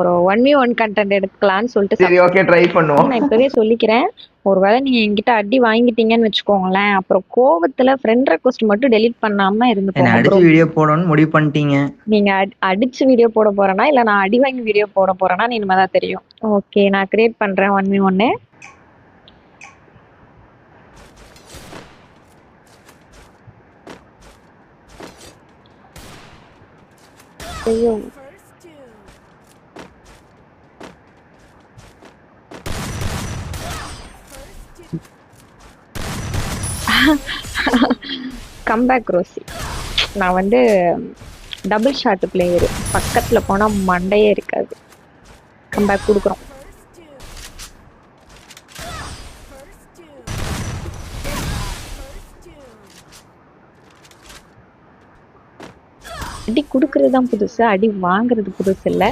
ஒரு one we one content எடுக்கலாம்னு சொல்லிட்டு சரி ஓகே ட்ரை பண்ணுவோம். நான் இப்பவே சொல்லிக்கிறேன். ஒருவேளை நீங்க என்கிட்ட அடி வாங்கிட்டீங்கன்னு வச்சுக்கோங்களேன் அப்புறம் கோவத்துல ஃப்ரெண்ட் ரெக்வஸ்ட் மட்டும் டெலீட் பண்ணாம bro. அடிச்சு வீடியோ போடணும்னு முடிவு பண்ணிட்டீங்க. நீங்க அடி- அடிச்சு வீடியோ போட போறேனா இல்ல நான் அடி வாங்கி வீடியோ போட போறேனா இனிமே தான் தெரியும். ஓகே நான் கிரியேட் பண்றேன் ஒன் வி ஒன்னு ஐயோ. Comeback Rousey. நான் வந்து டபுள் ஷாட் பிளேயரு பக்கத்துல போனா மண்டையே இருக்காது. கம்பேக் கொடுக்குறோம். அடி கொடுக்கறது தான் புதுசு. அடி வாங்குறது புதுசு இல்லை.